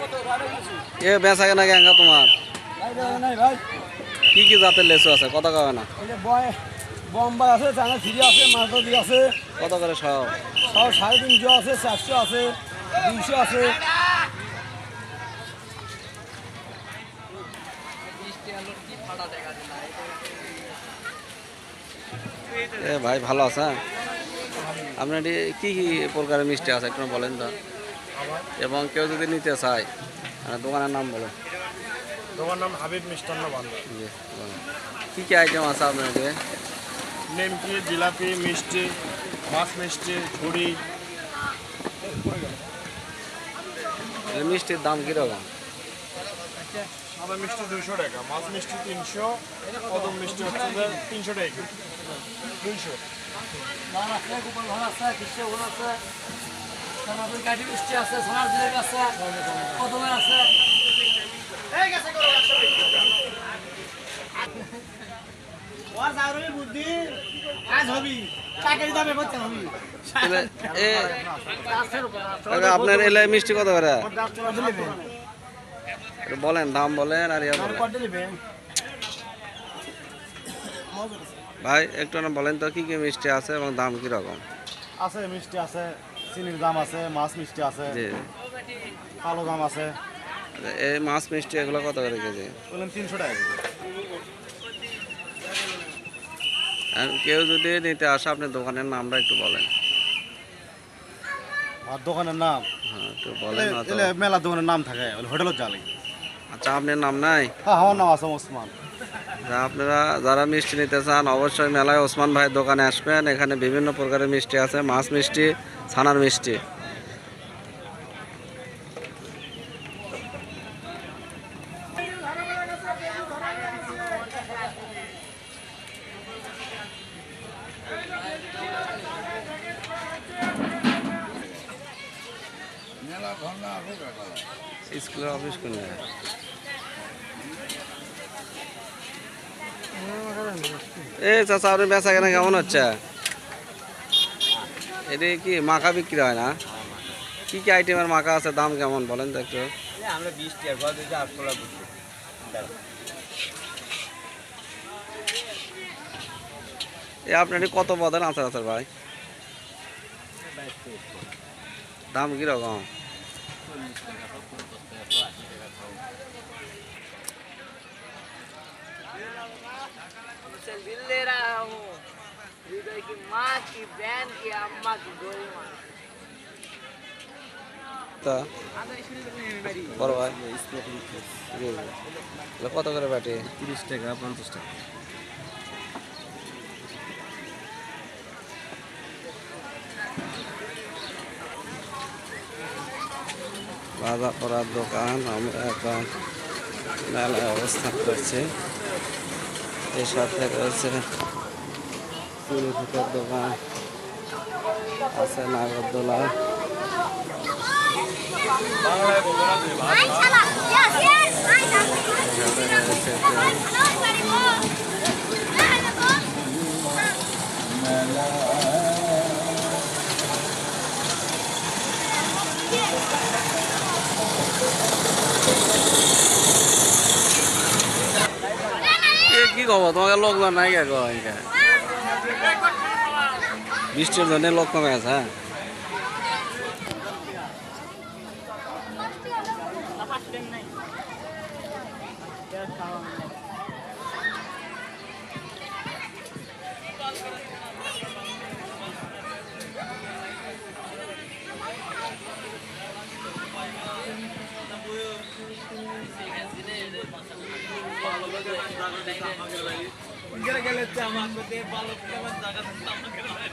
এ বেচা কেনা কেঙ্গা তোমার? কি কি জাতের লেচু আছে? কত কবে না। এই বোম্বাই আছে চায়না ফিরি আছে মালদি আছে। কত করে সব? সব সাড়ে তিনশো আছে চারশো আছে দুইশো আছে। এ ভাই ভালো আছে হ্যাঁ? আপনার কি কি প্রকারের মিষ্টি আছে? একটু বলেন তো। এবং কেউ যদি নিতে চায় দোকানের নাম বলেন তোমার নাম হাবিব মিষ্টান্ন ভান্ডার কি কি আইটেম আছে আপনার এটি নেমকি জিলাপি মিষ্টি মাছ মিষ্টি ঝুড়ি। মিষ্টির দাম কীরকম? সাদা মিষ্টি দুইশো টাকা মাছ মিষ্টি তিনশো কদম মিষ্টি হচ্ছে তিনশো টাকা দুইশো তারপর কাঠি মিষ্টি আছে সোনার জিলেবি আছে কদমের আছে। বুদ্ধি। আজ হবি। চাকরি দামে করতে হবি। তাহলে এ কাকা, আপনার এলে মিষ্টি কত করে? বলেন দাম বলেন আর ভাই একটু না বলেন তো কি কি মিষ্টি আছে এবং দাম কীরকম? আছে মিষ্টি আছে। চিনির দাম আছে মাছ মিষ্টি আছে জি। কালো দাম আছে। এই মাছ মিষ্টি এগুলো কত করে কেজি? বললেন তিনশো টাকা কেজি। আর কেউ যদি নিতে আসে আপনার দোকানের নামটা একটু বলেন। আর দোকানের নাম? হ্যাঁ একটু বলেন না তো। মেলা দোকানের নাম থাকে হোটেলত জালি আচ্ছা আপনার নাম নাই? হ্যাঁ আমার নাম আছে ওসমান। আপনারা যারা মিষ্টি নিতে চান অবশ্যই মেলায় ওসমান ভাইয়ের দোকানে আসবেন। এখানে বিভিন্ন প্রকারের মিষ্টি আছে মাছ মিষ্টি ছানার মিষ্টি স্কুলের অফিস কোন? এ চাচা আপনি বেচা কেনা কেমন হচ্ছে এটি কি মাখা বিক্রি হয় না? কি কি আইটেমের মাখা আছে দাম কেমন? বলেন তো একটু। আমরা বিশ টাকা এ আপনার কত পদের আচার আচার ভাই? দাম কীরকম दिल তা? কত করে বাটে? তিরিশ টাকা পঞ্চাশ টাকা। বাজার করার দোকান আমরা এখন মেলায় অবস্থান করছি। এসব থেকে রয়েছে চুরি ফুটের দোকান আছে নাগরদোলা কি খবর তোমাকে লোক নাই কে এখানে? বৃষ্টির জন্য লোক কমে আছে হ্যাঁ। ছবি আছে এখনও কথা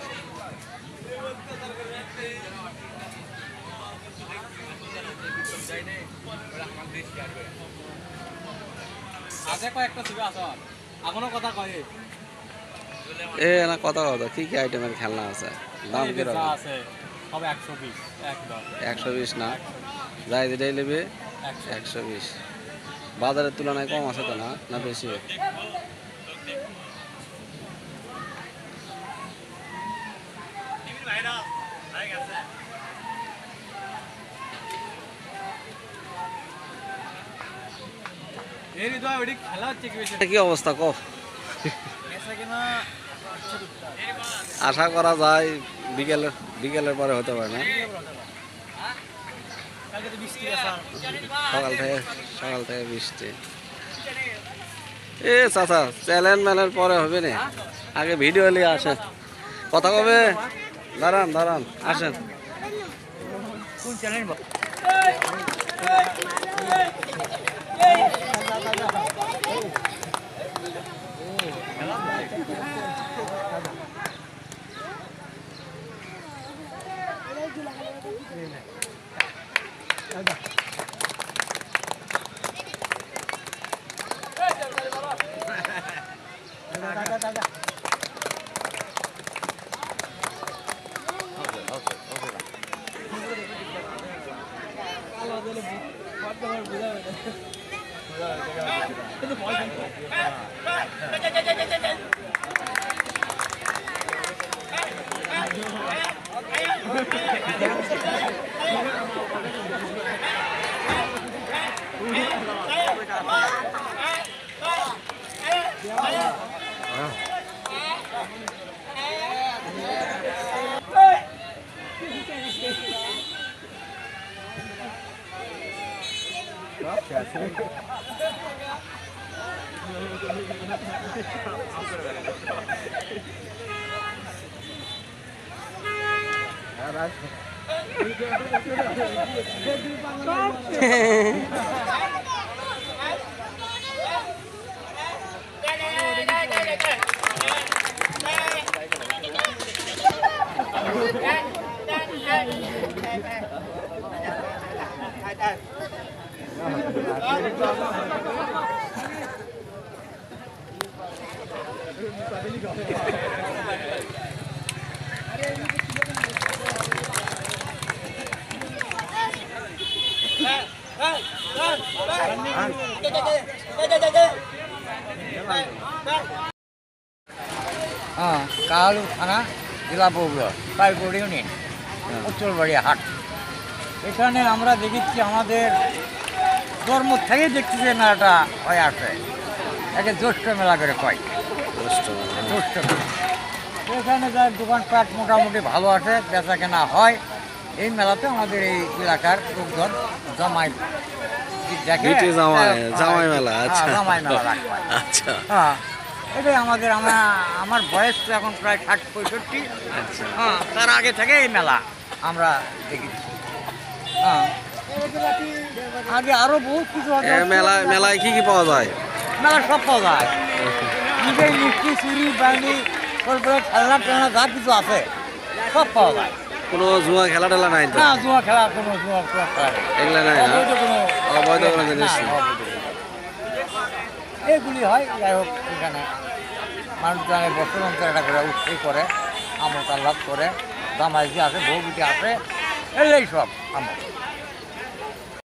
কয়ে এ না কথা কথা কি কি আইটেমের খেলনা আছে? দাম আছে একদম। না? যাই যেটাই নেবে বাজারের তুলনায় কম আছে তো না? না বেশি? কি অবস্থা কো আশা করা যায় বিকেলের বিকেলের পরে হতে পারে না? সকাল থেকে সকাল থেকে বৃষ্টি। এ চাচা চ্যালেঞ্জ ম্যালের পরে হবে না? আগে ভিডিও নিয়ে আসেন। কথা কবে? দাঁড়ান দাঁড়ান আসেন। 大家，大家。好的，好的，好的。不，不要了，不要了，不要了。这个保险。哎，哎，来来来来来来。哎，哎，来来。হ্যাঁ কাহালু থানা জেলা বগুড়া পাইপুর ইউনিয়ন উত্তরবাড়ি হাট এখানে আমরা দেখেছি আমাদের ধর্ম থেকে দেখছি যে মেলাটা হয়ে আসে একে জ্যৈষ্ঠ মেলা করে কয়। জ্যৈষ্ঠ। মেলা। এখানে যার দোকানপাট মোটামুটি ভালো আছে বেচা কেনা হয়। এই মেলাতে আমাদের এই এলাকার লোকজন জামাই জামাই হ্যাঁ, মেলা হ্যাঁ, আচ্ছা। জামাই মেলা আচ্ছা। হ্যাঁ এটাই আমাদের আমার আমার বয়স তো এখন প্রায় ষাট পঁয়ষট্টি। আচ্ছা। হ্যাঁ তার আগে থেকে এই মেলা আমরা দেখেছি হ্যাঁ। আগে আরও বহুত কিছু হতো। এ মেলায় মেলায় কি কি পাওয়া যায়? মেলা সব পাওয়া যায়। নিজের মিষ্টি চুরি বাড়ি তারপরে খেলনা টেলনা যা কিছু আছে সব পাওয়া যায়। কোনো জুয়া খেলা টেলা নাই না জুয়া খেলা কোনো জুয়া খেলা। এগুলা নাই না? অবৈধ কোনো জিনিস। এগুলি হয় যাই হোক এখানে মানুষ জানে বছর অন্তর একটা করে উৎসব করে আমল আল্লাহ করে দামাইজি আছে বউ আছে এলেই সব আমল।